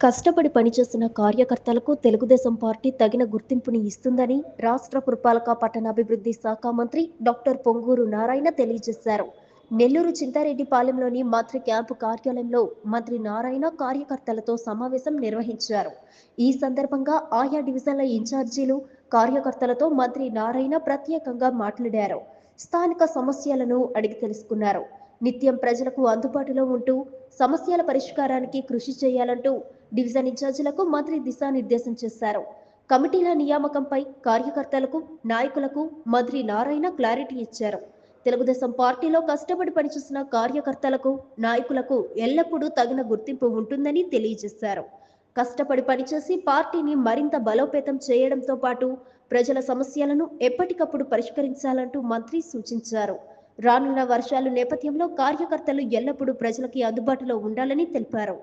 కష్టపడి పనిచేస్తున్న కార్యకర్తలకు తెలుగుదేశం పార్టీ తగిన గుర్తింపుని ఇస్తుందని రాష్ట్ర పురపాలక పట్టణాభివృద్ధి శాఖ మంత్రి డాక్టర్ పొంగూరు నారాయణ తెలియజేశారు. నెల్లూరు చింతారెడ్డిపాలెంలోని మంత్రి క్యాంపు కార్యాలయంలో మంత్రి నారాయణ కార్యకర్తలతో సమావేశం నిర్వహించారు. ఈ సందర్భంగా ఆయా డివిజన్ల ఇన్ఛార్జీలు కార్యకర్తలతో మంత్రి నారాయణ ప్రత్యేకంగా మాట్లాడారు. స్థానిక సమస్యలను అడిగి తెలుసుకున్నారు. నిత్యం ప్రజలకు అందుబాటులో ఉంటూ సమస్యల పరిష్కారానికి కృషి చేయాలంటూ డివిజన్ ఇన్ఛార్జీలకు మంత్రి దిశానిర్దేశం చేశారు. కమిటీల నియామకంపై కార్యకర్తలకు నాయకులకు మంత్రి నారాయణ క్లారిటీ ఇచ్చారు. తెలుగుదేశం పార్టీలో కష్టపడి పనిచేసిన కార్యకర్తలకు నాయకులకు ఎల్లప్పుడూ తగిన గుర్తింపు ఉంటుందని తెలియజేశారు. కష్టపడి పనిచేసి పార్టీని మరింత బలోపేతం చేయడంతో పాటు ప్రజల సమస్యలను ఎప్పటికప్పుడు పరిష్కరించాలంటూ మంత్రి సూచించారు. రానున్న వర్షాలు నేపథ్యంలో కార్యకర్తలు ఎల్లప్పుడూ ప్రజలకి అందుబాటులో ఉండాలని తెలిపారు.